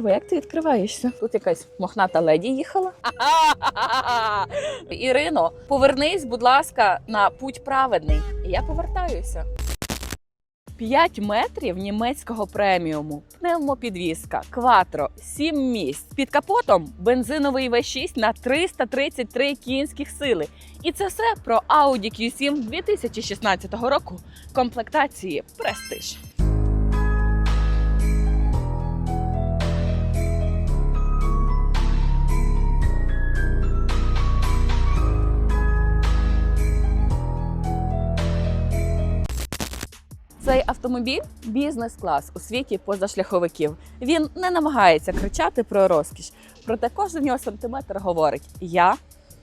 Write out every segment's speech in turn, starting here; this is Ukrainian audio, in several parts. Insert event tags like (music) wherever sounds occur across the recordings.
Курва, як ти відкриваєшся? Тут якась мохната леді їхала. (laughs) Ірино, повернись, будь ласка, на путь праведний. Я повертаюся. 5 метрів німецького преміуму, пневмопідвізка, кватро, 7 місць. Під капотом бензиновий V6 на 333 кінських сили. І це все про Audi Q7 2016 року. Комплектації Престиж. Цей автомобіль бізнес-клас у світі позашляховиків. Він не намагається кричати про розкіш, проте кожен його сантиметр говорить: Я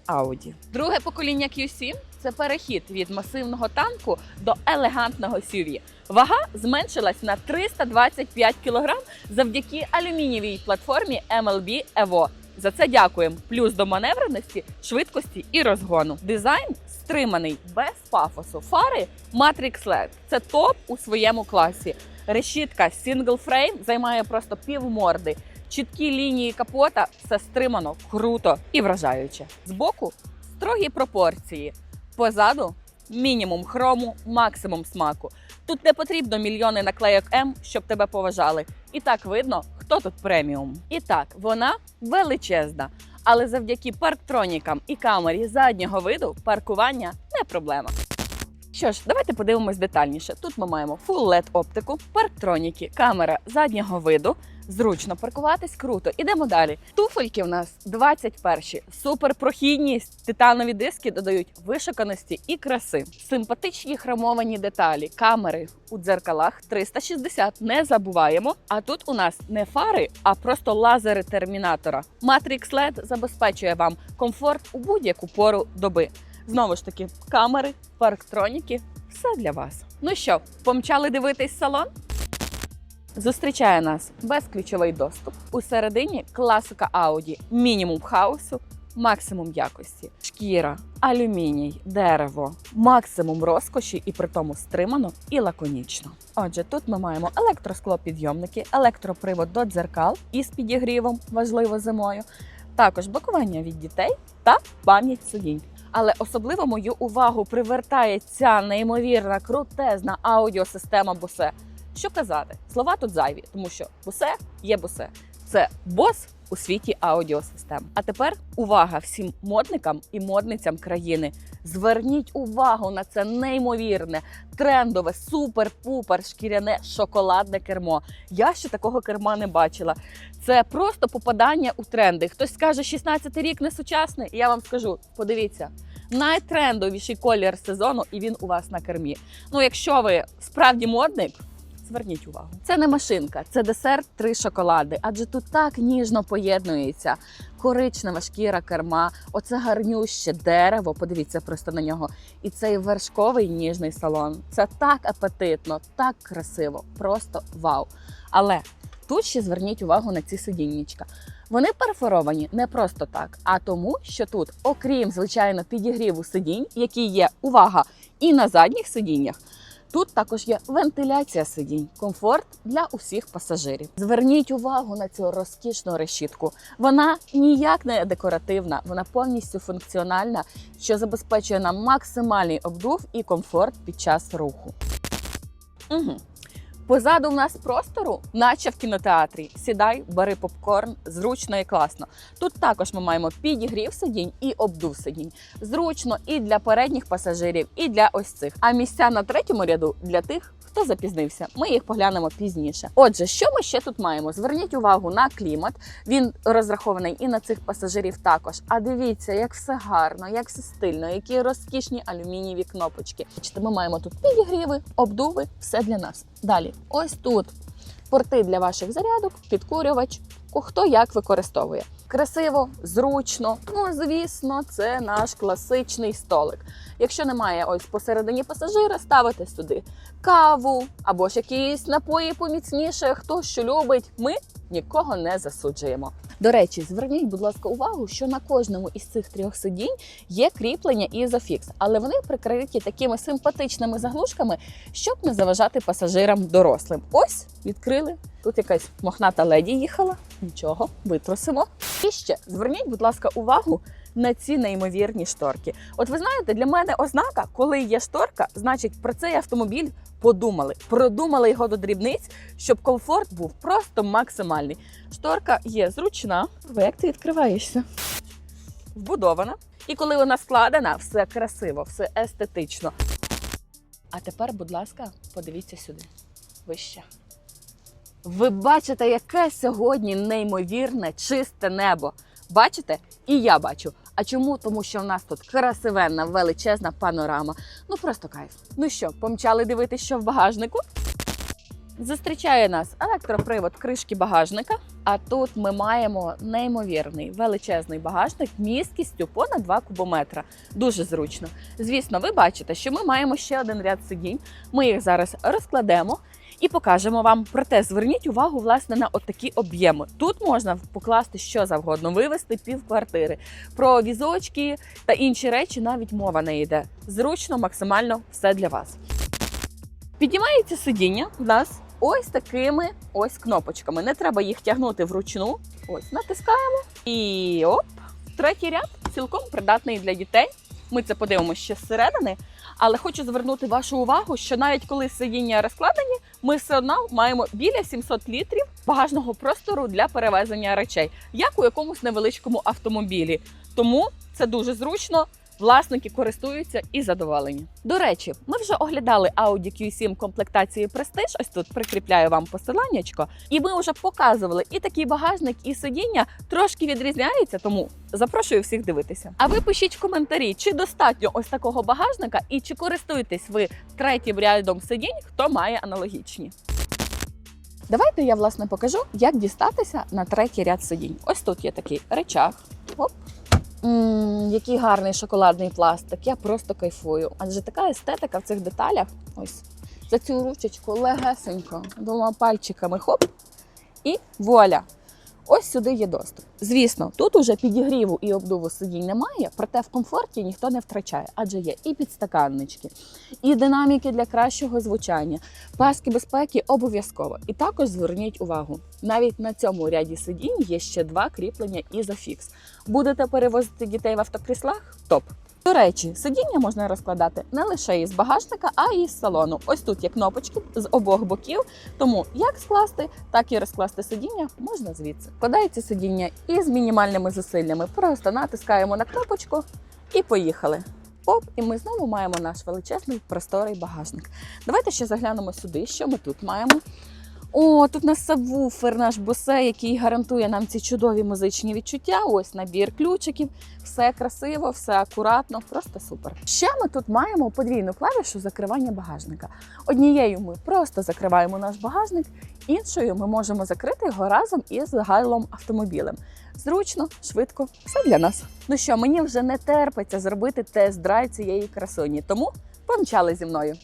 Audi. Друге покоління Q7 – це перехід від масивного танку до елегантного SUV. Вага зменшилась на 325 кг завдяки алюмінієвій платформі MLB Evo. За це дякуємо. Плюс до маневреності, швидкості і розгону. Дизайн стриманий, без пафосу. Фари Matrix LED – це топ у своєму класі. Решітка Single Frame займає просто півморди. Чіткі лінії капота все стримано, круто і вражаюче. Збоку строгі пропорції. Позаду мінімум хрому, максимум смаку. Тут не потрібно мільйони наклейок М, щоб тебе поважали. І так видно, хто тут преміум. І так, вона величезна. Але завдяки парктронікам і камері заднього виду паркування не проблема. Що ж, давайте подивимось детальніше. Тут ми маємо Full LED оптику, парктроніки, камера заднього виду. Зручно паркуватись круто. Ідемо далі. Туфельки в нас 21. Суперпрохідність, титанові диски додають вишуканості і краси. Симпатичні хромовані деталі, камери у дзеркалах 360. Не забуваємо. А тут у нас не фари, а просто лазери термінатора. Matrix LED забезпечує вам комфорт у будь-яку пору доби. Знову ж таки, камери, парктроніки все для вас. Ну що, помчали дивитись салон? Зустрічає нас безключовий доступ. Усередині класика Audi, мінімум хаосу, максимум якості, шкіра, алюміній, дерево, максимум розкоші і при тому стримано і лаконічно. Отже, тут ми маємо електросклопідйомники, електропривод до дзеркал із підігрівом, важливо зимою, також блокування від дітей та пам'ять сидінь. Але особливо мою увагу привертає ця неймовірна крутезна аудіосистема Bose. Що казати? Слова тут зайві, тому що Bose є Bose. Це бос у світі аудіосистем. А тепер увага всім модникам і модницям країни. Зверніть увагу на це неймовірне, трендове, супер-пупер шкіряне шоколадне кермо. Я ще такого керма не бачила. Це просто попадання у тренди. Хтось скаже, 16 рік не сучасний. Я вам скажу, подивіться. Найтрендовіший колір сезону, і він у вас на кермі. Ну, якщо ви справді модник, зверніть увагу. Це не машинка, це десерт три шоколади, адже тут так ніжно поєднується коричнева шкіра керма, оце гарнюще дерево. Подивіться просто на нього. І цей вершковий ніжний салон. Це так апетитно, так красиво, просто вау. Але тут ще зверніть увагу на ці сидіннячка. Вони перфоровані не просто так, а тому, що тут, окрім звичайно підігріву сидінь, які є увага і на задніх сидіннях. Тут також є вентиляція сидінь, комфорт для усіх пасажирів. Зверніть увагу на цю розкішну решітку. Вона ніяк не декоративна, вона повністю функціональна, що забезпечує нам максимальний обдув і комфорт під час руху. Угу. Позаду в нас простору, наче в кінотеатрі. Сідай, бери попкорн, зручно і класно. Тут також ми маємо підігрів сидінь і обдув сидінь. Зручно і для передніх пасажирів, і для ось цих. А місця на третьому ряду для тих, хто запізнився. Ми їх поглянемо пізніше. Отже, що ми ще тут маємо? Зверніть увагу на клімат. Він розрахований і на цих пасажирів також. А дивіться, як все гарно, як все стильно, які розкішні алюмінієві кнопочки. Ми маємо тут підігріви, обдуви, все для нас. Далі, ось тут порти для ваших зарядок, підкурювач. Хто як використовує. Красиво, зручно. Ну, звісно, це наш класичний столик. Якщо немає ось посередині пасажира, ставите сюди каву або ж якісь напої поміцніше. Хто що любить, ми нікого не засуджуємо. До речі, зверніть, будь ласка, увагу, що на кожному із цих трьох сидінь є кріплення ізофікс, але вони прикриті такими симпатичними заглушками, щоб не заважати пасажирам дорослим. Ось відкрили. Тут якась мохната леді їхала. Нічого, витрусимо. І ще зверніть, будь ласка, увагу на ці неймовірні шторки. От ви знаєте, для мене ознака, коли є шторка, значить про цей автомобіль подумали, продумали його до дрібниць, щоб комфорт був просто максимальний. Шторка є зручна. Ви як ти відкриваєшся? Вбудована. І коли вона складена, все красиво, все естетично. А тепер, будь ласка, подивіться сюди. Вище. Ви бачите, яке сьогодні неймовірне, чисте небо. Бачите? І я бачу. А чому? Тому що в нас тут красивенна, величезна панорама. Ну просто кайф. Ну що, помчали дивитися, що в багажнику? Зустрічає нас електропривод кришки багажника. А тут ми маємо неймовірний величезний багажник місткістю понад 2 кубометра. Дуже зручно. Звісно, ви бачите, що ми маємо ще один ряд сидінь. Ми їх зараз розкладемо і покажемо вам. Проте зверніть увагу власне на отакі об'єми. Тут можна покласти що завгодно, вивести пів квартири. Про візочки та інші речі навіть мова не йде. Зручно, максимально все для вас. Піднімається сидіння в нас ось такими ось кнопочками. Не треба їх тягнути вручну. Ось натискаємо і оп. Третій ряд цілком придатний для дітей. Ми це подивимося ще зсередини. Але хочу звернути вашу увагу, що навіть коли сидіння розкладені, ми все одно маємо біля 700 літрів багажного простору для перевезення речей, як у якомусь невеличкому автомобілі. Тому це дуже зручно. Власники користуються і задоволені. До речі, ми вже оглядали Audi Q7 комплектації Prestige, Ось тут прикріпляю вам посиланнячко. І ми вже показували і такий багажник, і сидіння трошки відрізняються, тому запрошую всіх дивитися. А ви пишіть в коментарі, чи достатньо ось такого багажника, і чи користуєтесь ви третім рядом сидінь, хто має аналогічні. Давайте я власне покажу, як дістатися на третій ряд сидінь. Ось тут є такий речах. Оп. М, який гарний шоколадний пластик. Я просто кайфую. Адже така естетика в цих деталях. Ось за цю ручечку легесенько, двома пальчиками хоп. І вуаля! Ось сюди є доступ. Звісно, тут уже підігріву і обдуву сидінь немає, проте в комфорті ніхто не втрачає, адже є і підстаканнички, і динаміки для кращого звучання, паски безпеки обов'язково. І також зверніть увагу, навіть на цьому ряді сидінь є ще два кріплення Isofix. Будете перевозити дітей в автокріслах? Топ. До речі, сидіння можна розкладати не лише із багажника, а й із салону. Ось тут є кнопочки з обох боків, тому як скласти, так і розкласти сидіння можна звідси. Вкладається сидіння із мінімальними зусиллями. Просто натискаємо на кнопочку і поїхали. Оп, і ми знову маємо наш величезний просторий багажник. Давайте ще заглянемо сюди, що ми тут маємо. О, тут у нас сабвуфер, наш босе, який гарантує нам ці чудові музичні відчуття. Ось набір ключиків, все красиво, все акуратно, просто супер. Ще ми тут маємо подвійну клавішу закривання багажника. Однією ми просто закриваємо наш багажник, іншою ми можемо закрити його разом із гайлом автомобілем. Зручно, швидко, все для нас. Ну що, мені вже не терпиться зробити тест-драйв цієї красуні, тому помчали зі мною.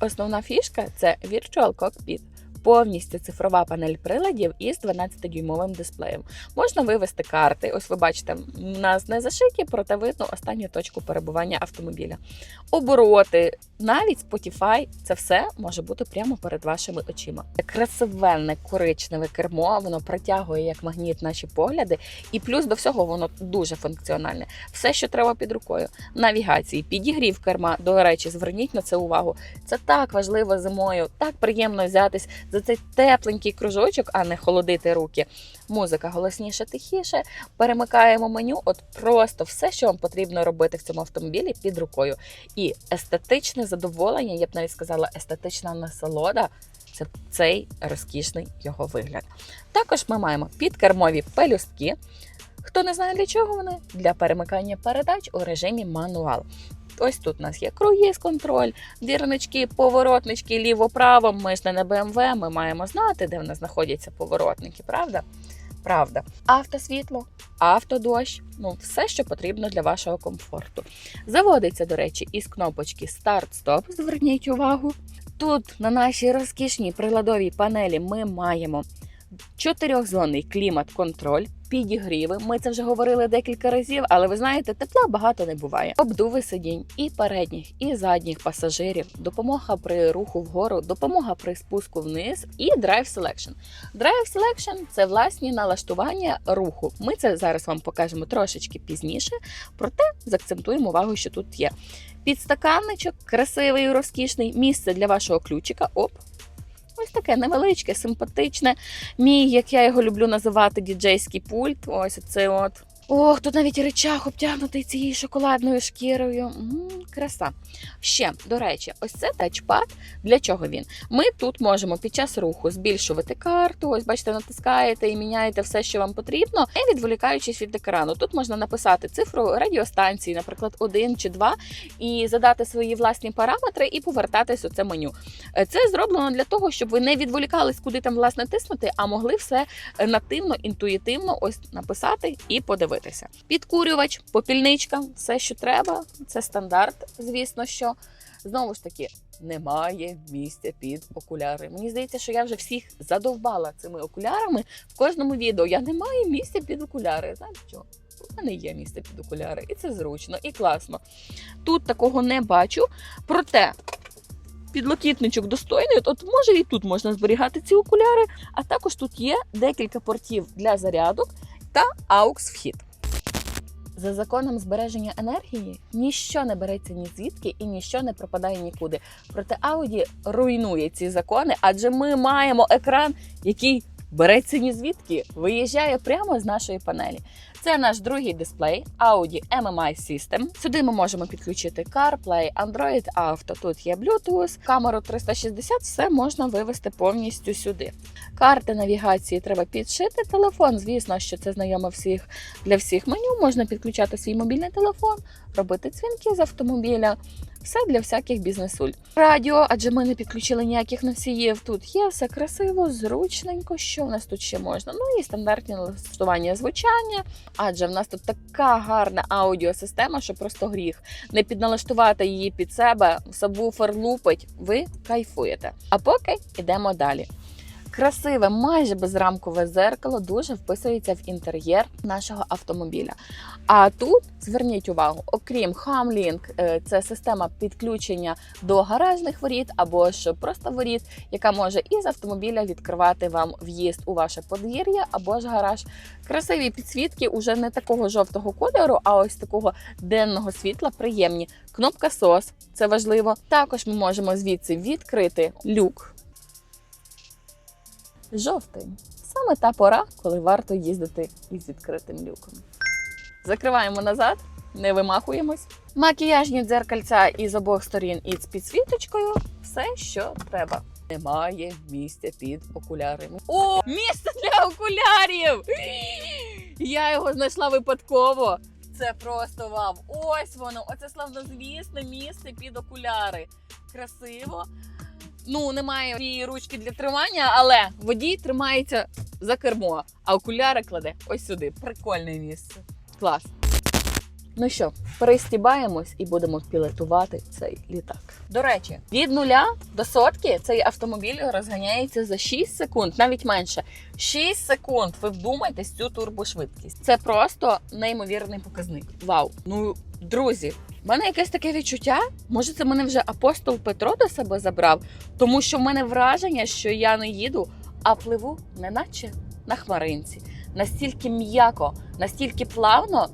Основна фішка це Virtual Cockpit. Повністю цифрова панель приладів із 12-дюймовим дисплеєм. Можна вивести карти. Ось ви бачите, у нас не зашиті, проте видно останню точку перебування автомобіля. Обороти, навіть Spotify, це все може бути прямо перед вашими очима. Красивенне коричневе кермо, воно притягує як магніт наші погляди, і плюс до всього воно дуже функціональне. Все, що треба під рукою. Навігації, підігрів керма. До речі, зверніть на це увагу. Це так важливо зимою, так приємно взятись за цей тепленький кружочок, а не холодити руки. Музика голосніше, тихіше. Перемикаємо меню. От просто все, що вам потрібно робити в цьому автомобілі під рукою. І естетичне задоволення, я б навіть сказала, естетична насолода. Це цей розкішний його вигляд. Також ми маємо підкермові пелюстки. Хто не знає для чого вони? Для перемикання передач у режимі мануал. Ось тут у нас є круїз-контроль, двірнички, поворотнички, ліво-право. Ми ж не на БМВ, ми маємо знати, де в нас знаходяться поворотники, правда? правда. Автосвітло, автодощ, ну все, що потрібно для вашого комфорту. Заводиться, до речі, із кнопочки старт-стоп. Зверніть увагу. Тут на нашій розкішній приладовій панелі ми маємо чотирьохзонний клімат-контроль, підігріви. Ми це вже говорили декілька разів, але ви знаєте, тепла багато не буває. Обдуви сидінь і передніх, і задніх пасажирів, допомога при руху вгору, допомога при спуску вниз і Drive Selection. Drive Selection – це власні налаштування руху. Ми це зараз вам покажемо трошечки пізніше, проте заакцентуємо увагу, що тут є. Підстаканничок, красивий, розкішний, місце для вашого ключика. Оп. Ось таке невеличке, симпатичне. Мій, як я його люблю називати, діджейський пульт. Ось це от. Ох, тут навіть речах обтягнутий цією шоколадною шкірою. М, краса. Ще, до речі, ось це тачпад. Для чого він? Ми тут можемо під час руху збільшувати карту. Ось, бачите, натискаєте і міняєте все, що вам потрібно, не відволікаючись від екрану. Тут можна написати цифру радіостанції, наприклад, 1 чи 2, і задати свої власні параметри і повертатись у це меню. Е, Це зроблено для того, щоб ви не відволікались, куди там власне тиснути, а могли все е, нативно, інтуїтивно ось написати і подивитися. Підкурювач, попільничка, все, що треба. Це стандарт, звісно, що знову ж таки. Немає місця під окуляри. Мені здається, що я вже всіх задовбала цими окулярами в кожному відео. Я не маю місця під окуляри. Знаєте що? У мене є місце під окуляри, і це зручно і класно. Тут такого не бачу. Проте підлокітничок достойний. От може і тут можна зберігати ці окуляри. А також тут є декілька портів для зарядок та AUX вхід. За законом збереження енергії ніщо не береться ні звідки і ніщо не пропадає нікуди. Проте Ауді руйнує ці закони, адже ми маємо екран, який береться ні звідки, виїжджає прямо з нашої панелі. Це наш другий дисплей Audi MMI System. Сюди ми можемо підключити CarPlay, Android Auto. Тут є Bluetooth, камеру 360, все можна вивести повністю сюди. Карти навігації треба підшити. Телефон, звісно, що це знайомо всіх для всіх меню. Можна підключати свій мобільний телефон, робити дзвінки з автомобіля. Все для всяких бізнесуль. Радіо, адже ми не підключили ніяких носіїв. Тут є все красиво, зручненько. Що в нас тут ще можна? Ну і стандартні налаштування звучання. Адже в нас тут така гарна аудіосистема, що просто гріх. Не підналаштувати її під себе, сабвуфер лупить. Ви кайфуєте. А поки йдемо далі. Красиве, майже безрамкове зеркало дуже вписується в інтер'єр нашого автомобіля. А тут зверніть увагу, окрім Hamlink, е, це система підключення до гаражних воріт або ж просто воріт, яка може із автомобіля відкривати вам в'їзд у ваше подвір'я або ж гараж. Красиві підсвітки уже не такого жовтого кольору, а ось такого денного світла приємні. Кнопка SOS, це важливо. Також ми можемо звідси відкрити люк. Жовтень саме та пора, коли варто їздити із відкритим люком. Закриваємо назад, не вимахуємось. Макіяжні дзеркальця із обох сторін із підсвіточкою. Все, що треба. Немає місця під окулярами. О, місце для окулярів! (gasps) Я його знайшла випадково. Це просто вау. Ось воно, оце славнозвісне місце під окуляри. Красиво. Ну, немає цієї ручки для тримання, але водій тримається за кермо, а окуляри кладе ось сюди. Прикольне місце. Клас. Ну що, перестібаємось і будемо пілотувати цей літак. До речі, від нуля до сотки цей автомобіль розганяється за 6 секунд, навіть менше. 6 секунд. Ви вдумайтесь цю турбошвидкість. Це просто неймовірний показник. Вау! Ну, друзі, в мене якесь таке відчуття. Може, це мене вже апостол Петро до себе забрав, тому що в мене враження, що я не їду, а пливу, неначе на хмаринці. Настільки м'яко, настільки плавно,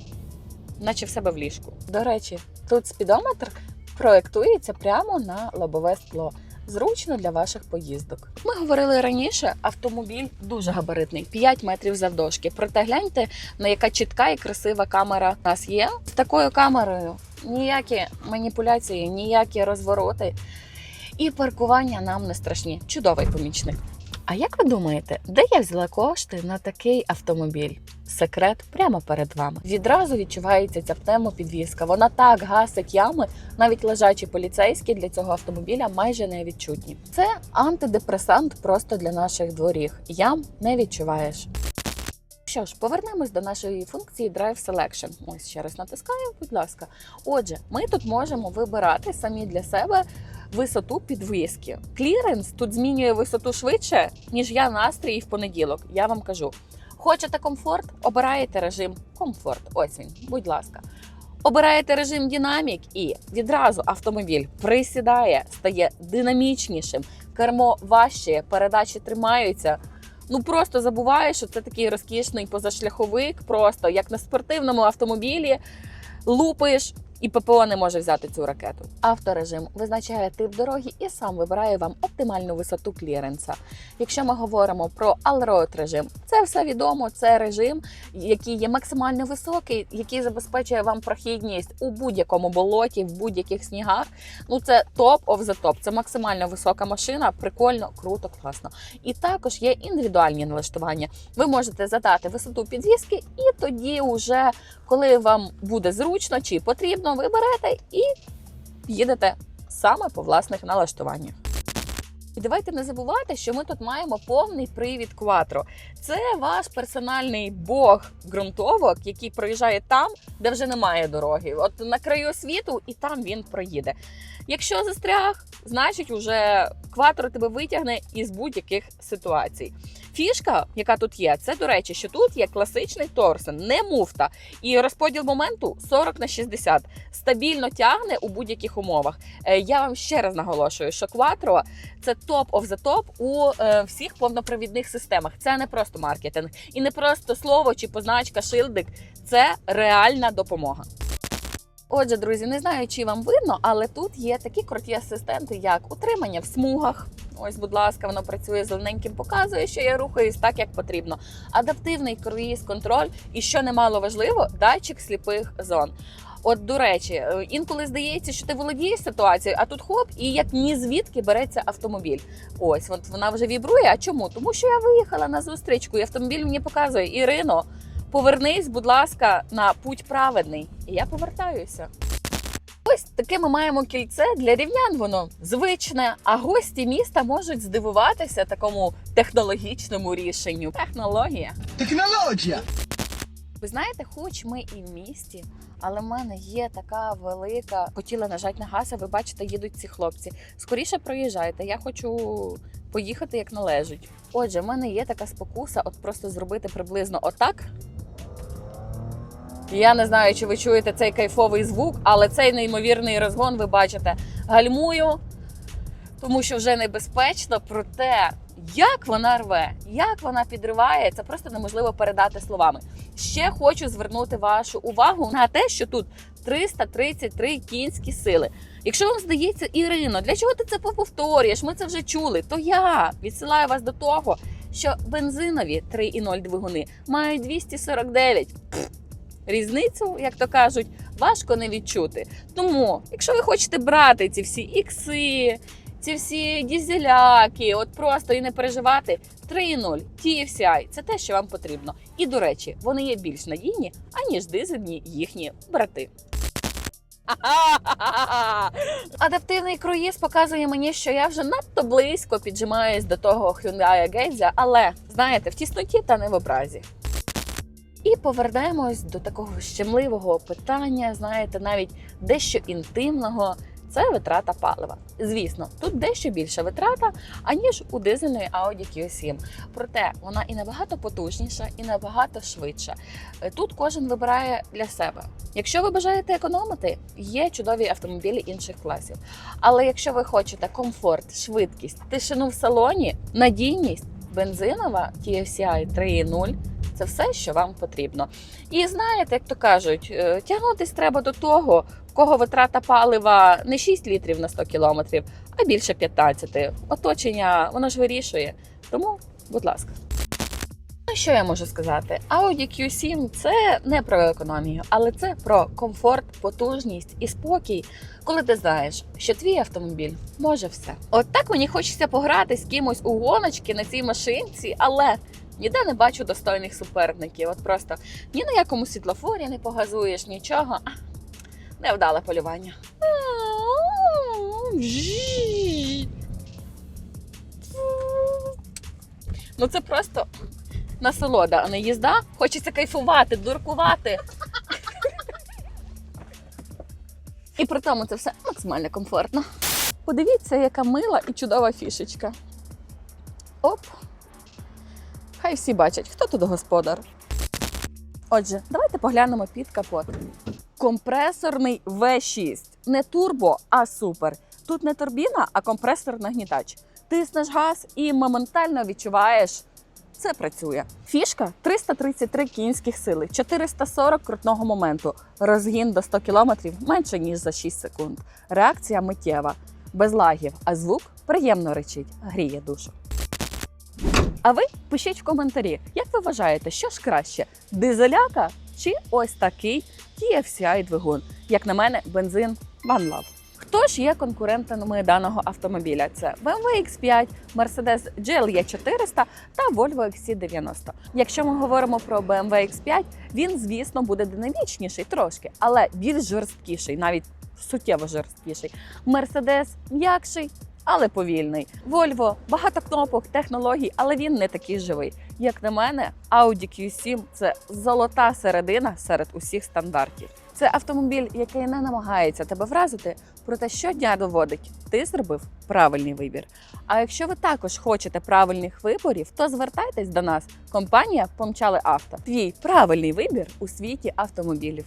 наче в себе в ліжку. До речі, тут спідометр проєктується прямо на лобове скло. Зручно для ваших поїздок. Ми говорили раніше, автомобіль дуже габаритний, 5 метрів завдовжки. Проте гляньте, на яка чітка і красива камера у нас є. З такою камерою ніякі маніпуляції, ніякі розвороти і паркування нам не страшні. Чудовий помічник. А як ви думаєте, де я взяла кошти на такий автомобіль? Секрет прямо перед вами. Відразу відчувається ця пневмопідвізка. Вона так гасить ями, навіть лежачі поліцейські для цього автомобіля майже не відчутні. Це антидепресант просто для наших дворіг. Ям не відчуваєш. Що ж, повернемось до нашої функції Drive Selection. Ось ще раз натискаю, будь ласка. Отже, ми тут можемо вибирати самі для себе висоту підвіски. Кліренс тут змінює висоту швидше, ніж я настрій в понеділок. Я вам кажу. Хочете комфорт? Обираєте режим комфорт. Ось він, будь ласка. Обираєте режим динамік і відразу автомобіль присідає, стає динамічнішим, кермо важче, передачі тримаються. Ну просто забуваєш, що це такий розкішний позашляховик, просто як на спортивному автомобілі лупиш. І ППО не може взяти цю ракету. Авторежим визначає тип дороги і сам вибирає вам оптимальну висоту кліренса. Якщо ми говоримо про Allroad режим, це все відомо. Це режим, який є максимально високий, який забезпечує вам прохідність у будь-якому болоті, в будь-яких снігах. Ну це топ of the топ. Це максимально висока машина, прикольно, круто, класно. І також є індивідуальні налаштування. Ви можете задати висоту підвіски, і тоді, вже коли вам буде зручно чи потрібно, ви берете і їдете саме по власних налаштуваннях. І давайте не забувати, що ми тут маємо повний привід Quattro. Це ваш персональний бог ґрунтовок, який проїжджає там, де вже немає дороги. От на краю світу, і там він проїде. Якщо застряг, значить уже Quattro тебе витягне із будь-яких ситуацій. Фішка, яка тут є, це до речі, що тут є класичний торсен, не муфта, і розподіл моменту 40 на 60. Стабільно тягне у будь-яких умовах. Е, Я вам ще раз наголошую, що Quattro – це топ of the топ у е, всіх повнопривідних системах. Це не просто маркетинг і не просто слово чи позначка, шилдик. Це реальна допомога. Отже, друзі, не знаю, чи вам видно, але тут є такі круті асистенти, як утримання в смугах. Ось, будь ласка, воно працює зелененьким, показує, що я рухаюсь так, як потрібно. Адаптивний круїз контроль, і що немало важливо, датчик сліпих зон. От, до речі, е, інколи здається, що ти володієш ситуацією, а тут хоп, і як ні звідки береться автомобіль. Ось, от вона вже вібрує. А чому? Тому що я виїхала на зустрічку, і автомобіль мені показує Ірино. Повернись, будь ласка, на путь праведний. І я повертаюся. Ось таке ми маємо кільце для рівнян. Воно звичне, а гості міста можуть здивуватися такому технологічному рішенню. Технологія. Технологія! Ви знаєте, хоч ми і в місті, але в мене є така велика. Хотіла нажати на газ, а ви бачите, їдуть ці хлопці. Скоріше проїжджайте. Я хочу поїхати як належить. Отже, в мене є така спокуса, от просто зробити приблизно отак. Я не знаю, чи ви чуєте цей кайфовий звук, але цей неймовірний розгон ви бачите. Гальмую, тому що вже небезпечно. Проте, як вона рве, як вона підриває, це просто неможливо передати словами. Ще хочу звернути вашу увагу на те, що тут 333 кінські сили. Якщо вам здається, Ірино, для чого ти це повторюєш? Ми це вже чули. То я відсилаю вас до того, що бензинові 3,0 двигуни мають 249. Різницю, як то кажуть, важко не відчути. Тому, якщо ви хочете брати ці всі ікси, ці всі дізеляки, от просто і не переживати, 3.0 TFCI – це те, що вам потрібно. І до речі, вони є більш надійні, аніж дизельні їхні брати. (laughs) Адаптивний круїз показує мені, що я вже надто близько піджимаюсь до того Hyundai Getza, але знаєте, в тісноті та не в образі. І повернемось до такого щемливого питання, знаєте, навіть дещо інтимного. Це витрата палива. Звісно, тут дещо більша витрата, аніж у дизельної Audi Q7. Проте вона і набагато потужніша, і набагато швидша. Е, Тут кожен вибирає для себе. Якщо ви бажаєте економити, є чудові автомобілі інших класів. Але якщо ви хочете комфорт, швидкість, тишину в салоні, надійність, бензинова TFCI 3.0 це все, що вам потрібно. І знаєте, як то кажуть, е, тягнутись треба до того, в кого витрата палива не 6 літрів на 100 кілометрів, а більше 15. Оточення воно ж вирішує. Тому, будь ласка. Ну, що я можу сказати? Audi Q7 це не про економію, але це про комфорт, потужність і спокій, коли ти знаєш, що твій автомобіль може все. От так мені хочеться пограти з кимось у гоночки на цій машинці, але ніде не бачу достойних суперників. От просто ні на якому світлофорі не погазуєш, нічого. Невдале полювання. Ну це просто насолода, а не їзда. Хочеться кайфувати, дуркувати. І при тому це все максимально комфортно. Подивіться, яка мила і чудова фішечка. Оп. Хай всі бачать, хто тут господар. Отже, давайте поглянемо під капот. Компресорний V6. Не турбо, а супер. Тут не турбіна, а компресор нагнітач. Тиснеш газ і моментально відчуваєш. Це працює. Фішка 333 кінських сили, 440 крутного моменту, розгін до 100 км менше ніж за 6 секунд. Реакція миттєва, без лагів, а звук приємно речить, гріє душу. А ви пишіть в коментарі, як ви вважаєте, що ж краще: дизеляка чи ось такий TFCI двигун? Як на мене, бензин One Love. Хто ж є конкурентами даного автомобіля? Це BMW X5, Mercedes GLE 400 та Volvo XC90. Якщо ми говоримо про BMW X5, він, звісно, буде динамічніший трошки, але більш жорсткіший, навіть суттєво жорсткіший. Mercedes м'якший, але повільний. Volvo багато кнопок, технологій, але він не такий живий. Як на мене, Audi Q7 – це золота середина серед усіх стандартів. Це автомобіль, який не намагається тебе вразити, проте щодня доводить, ти зробив правильний вибір. А якщо ви також хочете правильних виборів, то звертайтесь до нас. Компанія Помчали авто. Твій правильний вибір у світі автомобілів.